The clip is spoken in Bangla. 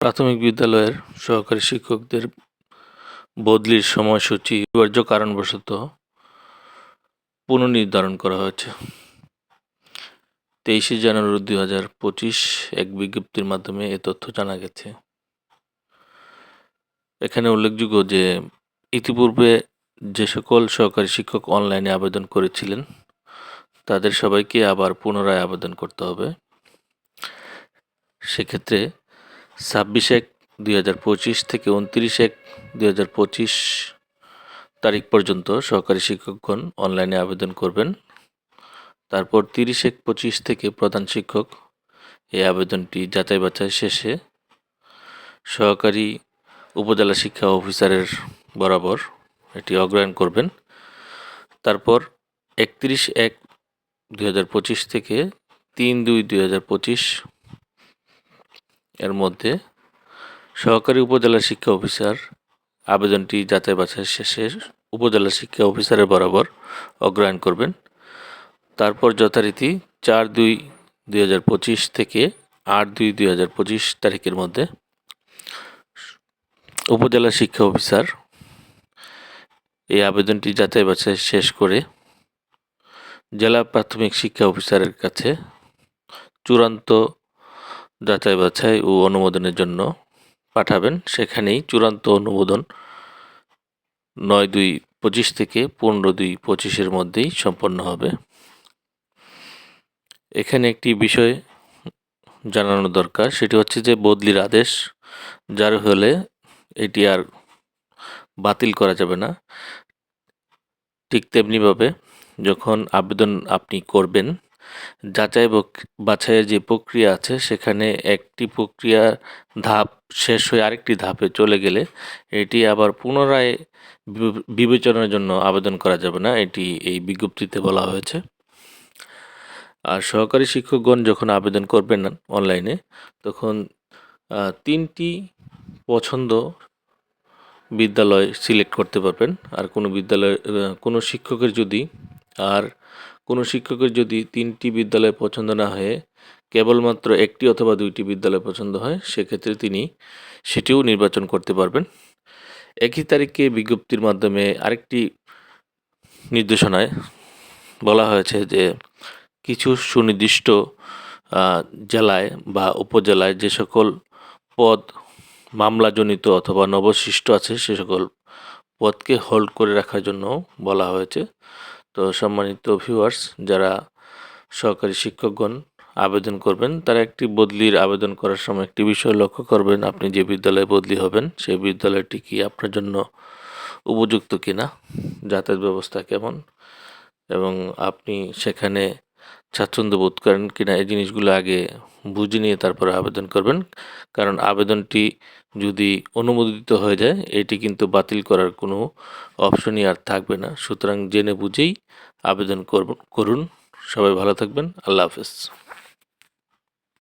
প্রাথমিক বিদ্যালয়ের সহকারী শিক্ষকদের বদলির সময়সূচি অনিবার্য কারণবশত পুনর্নির্ধারণ করা হয়েছে। তেইশে জানুয়ারি দুই হাজার পঁচিশ এক বিজ্ঞপ্তির মাধ্যমে এ তথ্য জানা গেছে। এখানে উল্লেখযোগ্য যে, ইতিপূর্বে যে সকল সহকারী শিক্ষক অনলাইনে আবেদন করেছিলেন, তাদের সবাইকে আবার পুনরায় আবেদন করতে হবে। সেক্ষেত্রে ছাব্বিশ এক দুই থেকে উনত্রিশ এক দুই হাজার পঁচিশ তারিখ পর্যন্ত সহকারী শিক্ষকগণ অনলাইনে আবেদন করবেন। তারপর তিরিশ এক পঁচিশ থেকে প্রধান শিক্ষক এই আবেদনটি যাচাই বাছাই শেষে সহকারী উপজেলা শিক্ষা অফিসারের বরাবর এটি অগ্রহণ করবেন। তারপর একত্রিশ এক দুই হাজার পঁচিশ থেকে তিন দুই দুই হাজার পঁচিশ মধ্যে সহকারী উপজেলা শিক্ষা অফিসার, আবেদনটি যাচাই বাছাই শেষে উপজেলা শিক্ষা অফিসারের বরাবর অগ্রহণ করবেন। তারপর যথারীতি চার দুই দুই হাজার পঁচিশ থেকে আট দুই দুই হাজার পঁচিশ তারিখের মধ্যে উপজেলা শিক্ষা অফিসার এই আবেদনটি যাচাই বাছাই শেষ করে জেলা প্রাথমিক শিক্ষা অফিসারের কাছে চূড়ান্ত যাচাই বাছাই ও অনুমোদনের জন্য পাঠাবেন। সেখানেই চূড়ান্ত অনুমোদন নয় দুই পঁচিশ থেকে পনেরো দুই পঁচিশের মধ্যেই সম্পন্ন হবে। এখানে একটি বিষয় জানানো দরকার, সেটি হচ্ছে যে বদলির আদেশ যার হলে এটি আর বাতিল করা যাবে না। ঠিক তেমনিভাবে যখন আবেদন আপনি করবেন যাচাই বাছাইয়ের যে প্রক্রিয়া আছে, সেখানে একটি প্রক্রিয়া ধাপ শেষ হয়ে আরেকটি ধাপে চলে গেলে এটি আবার পুনরায় বিবে- বিবেচনার জন্য আবেদন করা যাবে না, এটি এই বিজ্ঞপ্তিতে বলা হয়েছে। আর সহকারী শিক্ষকগণ যখন আবেদন করবেন অনলাইনে, তখন তিনটি পছন্দ বিদ্যালয় সিলেক্ট করতে পারবেন। আর কোনো বিদ্যালয় কোনো শিক্ষকের যদি আর কোনো শিক্ষকের যদি তিনটি বিদ্যালয় পছন্দ না হয়ে, কেবলমাত্র একটি অথবা দুইটি বিদ্যালয় পছন্দ হয়, সেক্ষেত্রে তিনি সেটিও নির্বাচন করতে পারবেন। একই তারিখে বিজ্ঞপ্তির মাধ্যমে আরেকটি নির্দেশনায় বলা হয়েছে যে কিছু সুনির্দিষ্ট জেলায় বা উপজেলায় যে সকল পদ মামলাজনিত অথবা নবশিষ্ট আছে, সে সকল পদকে হোল্ড করে রাখার জন্য বলা হয়েছে। তো সম্মানিত ভিউয়ার্স যারা সহকারী শিক্ষকগণ আবেদন করবেন, তারা একটি বদলির আবেদন করার সময় একটি বিষয় লক্ষ্য করবেন, আপনি যে বিদ্যালয়ে বদলি হবেন, সেই বিদ্যালয়টি কি আপনার জন্য উপযুক্ত কিনা, যাতায়াত ব্যবস্থা কেমন, এবং আপনি সেখানে স্বাচ্ছন্দ্য বোধ করেন কিনা এই জিনিসগুলো আগে বুঝে নিয়ে তারপরে আবেদন করবেন। কারণ আবেদনটি যদি অনুমোদিত হয়ে যায়, এটি কিন্তু বাতিল করার কোনো অপশনই আর থাকবে না। সুতরাং জেনে বুঝেই আবেদন করুন। সবাই ভালো থাকবেন। আল্লাহ হাফেজ।